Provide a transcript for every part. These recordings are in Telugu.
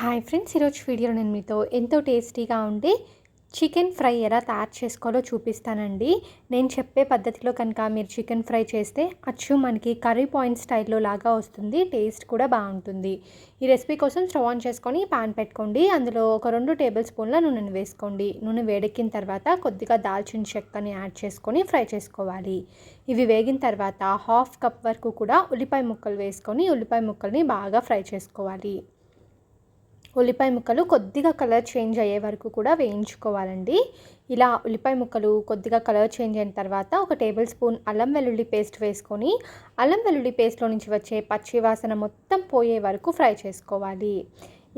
హాయ్ ఫ్రెండ్స్ ఈరోజు వీడియో నేను మీతో ఎంతో టేస్టీగా ఉండి చికెన్ ఫ్రై ఎలా తయారు చేసుకోవాలో చూపిస్తానండి. నేను చెప్పే పద్ధతిలో కనుక మీరు చికెన్ ఫ్రై చేస్తే అచ్చు మనకి కర్రీ పాయింట్ స్టైల్లో లాగా వస్తుంది టేస్ట్ కూడా బాగుంటుంది. ఈ రెసిపీ కోసం స్టవ్ ఆన్ చేసుకొని పాన్ పెట్టుకోండి. అందులో ఒక రెండు టేబుల్ స్పూన్ల నూనెను వేసుకోండి. నూనె వేడెక్కిన తర్వాత కొద్దిగా దాల్చిన చెక్కని యాడ్ చేసుకొని ఫ్రై చేసుకోవాలి. ఇవి వేగిన తర్వాత హాఫ్ కప్ వరకు కూడా ఉల్లిపాయ ముక్కలు వేసుకొని ఉల్లిపాయ ముక్కల్ని బాగా ఫ్రై చేసుకోవాలి. ఉల్లిపాయ ముక్కలు కొద్దిగా కలర్ చేంజ్ అయ్యే వరకు కూడా వేయించుకోవాలండి. ఇలా ఉల్లిపాయ ముక్కలు కొద్దిగా కలర్ చేంజ్ అయిన తర్వాత ఒక టేబుల్ స్పూన్ అల్లం వెల్లుల్లి పేస్ట్ వేసుకొని అల్లం వెల్లుల్లి పేస్ట్లో నుంచి వచ్చే పచ్చి వాసన మొత్తం పోయే వరకు ఫ్రై చేసుకోవాలి.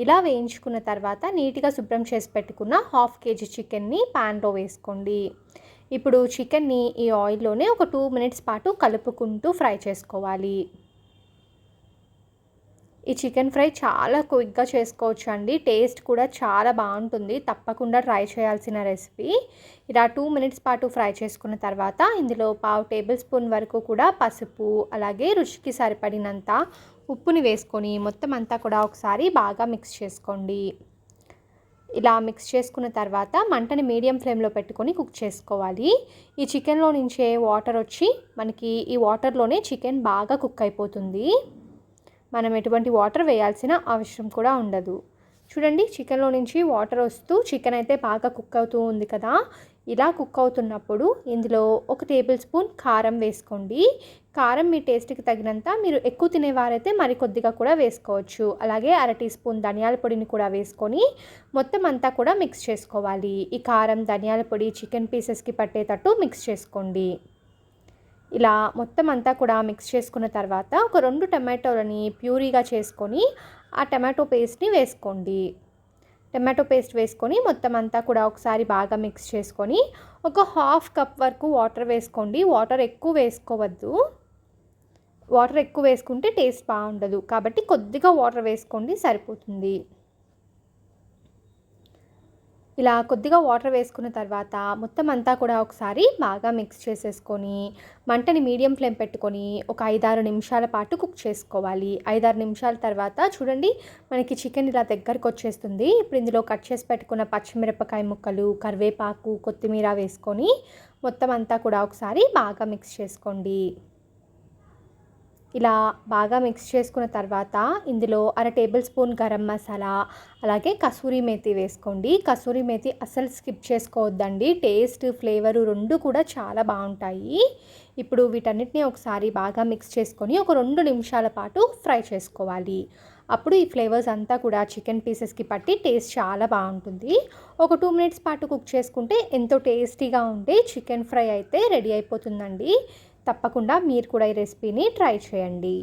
ఇలా వేయించుకున్న తర్వాత నీట్గా శుభ్రం చేసి పెట్టుకున్న హాఫ్ కేజీ చికెన్ని ప్యాన్లో వేసుకోండి. ఇప్పుడు చికెన్ని ఈ ఆయిల్లోనే ఒక టూ మినిట్స్ పాటు కలుపుకుంటూ ఫ్రై చేసుకోవాలి. ఈ చికెన్ ఫ్రై చాలా క్విక్గా చేసుకోవచ్చు అండి టేస్ట్ కూడా చాలా బాగుంటుంది. తప్పకుండా ట్రై చేయాల్సిన రెసిపీ. ఇలా టూ మినిట్స్ పాటు ఫ్రై చేసుకున్న తర్వాత ఇందులో పావు టేబుల్ స్పూన్ వరకు కూడా పసుపు అలాగే రుచికి సరిపడినంత ఉప్పుని వేసుకొని మొత్తం అంతా కూడా ఒకసారి బాగా మిక్స్ చేసుకోండి. ఇలా మిక్స్ చేసుకున్న తర్వాత మంటని మీడియం ఫ్లేమ్లో పెట్టుకొని కుక్ చేసుకోవాలి. ఈ చికెన్లో నుంచే వాటర్ వచ్చి మనకి ఈ వాటర్లోనే చికెన్ బాగా కుక్ అయిపోతుంది. మనం ఎటువంటి వాటర్ వేయాల్సిన అవసరం కూడా ఉండదు. చూడండి చికెన్లో నుంచి వాటర్ వస్తూ చికెన్ అయితే బాగా కుక్ అవుతూ ఉంది కదా. ఇలా కుక్ అవుతున్నప్పుడు ఇందులో ఒక టేబుల్ స్పూన్ కారం వేసుకోండి. కారం మీ టేస్ట్కి తగినంత మీరు ఎక్కువ తినేవారైతే మరి కొద్దిగా కూడా వేసుకోవచ్చు. అలాగే అర టీ స్పూన్ ధనియాల పొడిని కూడా వేసుకొని మొత్తం అంతా కూడా మిక్స్ చేసుకోవాలి. ఈ కారం ధనియాల పొడి చికెన్ పీసెస్కి పట్టేటట్టు మిక్స్ చేసుకోండి. ఇలా మొత్తం అంతా కూడా మిక్స్ చేసుకున్న తర్వాత ఒక రెండు టమాటోలని ప్యూరీగా చేసుకొని ఆ టమాటో పేస్ట్ని వేసుకోండి. టమాటో పేస్ట్ వేసుకొని మొత్తం అంతా కూడా ఒకసారి బాగా మిక్స్ చేసుకొని ఒక హాఫ్ కప్ వరకు వాటర్ వేసుకోండి. వాటర్ ఎక్కువ వేసుకోవద్దు. వాటర్ ఎక్కువ వేసుకుంటే టేస్ట్ బాగుండదు. కాబట్టి కొద్దిగా వాటర్ వేసుకోండి సరిపోతుంది. ఇలా కొద్దిగా వాటర్ వేసుకున్న తర్వాత మొత్తం అంతా కూడా ఒకసారి బాగా మిక్స్ చేసేసుకొని మంటని మీడియం ఫ్లేమ్ పెట్టుకొని ఒక ఐదారు నిమిషాల పాటు కుక్ చేసుకోవాలి. ఐదారు నిమిషాల తర్వాత చూడండి మనకి చికెన్ ఇలా దగ్గరకు వచ్చేస్తుంది. ఇప్పుడు ఇందులో కట్ చేసి పెట్టుకున్న పచ్చిమిరపకాయ ముక్కలు కరివేపాకు కొత్తిమీర వేసుకొని మొత్తం అంతా కూడా ఒకసారి బాగా మిక్స్ చేసుకోండి. ఇలా బాగా మిక్స్ చేసుకున్న తర్వాత ఇందులో అర టేబుల్ స్పూన్ గరం మసాలా అలాగే కసూరి మేతి వేసుకోండి. కసూరి మేతి అసలు స్కిప్ చేసుకోవద్దండి. టేస్ట్ ఫ్లేవరు రెండు కూడా చాలా బాగుంటాయి. ఇప్పుడు వీటన్నిటిని ఒకసారి బాగా మిక్స్ చేసుకొని ఒక రెండు నిమిషాల పాటు ఫ్రై చేసుకోవాలి. అప్పుడు ఈ ఫ్లేవర్స్ అంతా కూడా చికెన్ పీసెస్కి పట్టి టేస్ట్ చాలా బాగుంటుంది. ఒక టూ మినిట్స్ పాటు కుక్ చేసుకుంటే ఎంతో టేస్టీగా ఉండే చికెన్ ఫ్రై అయితే రెడీ అయిపోతుందండి. తప్పకుండా మీరు కూడా ఈ రెసిపీని ట్రై చేయండి.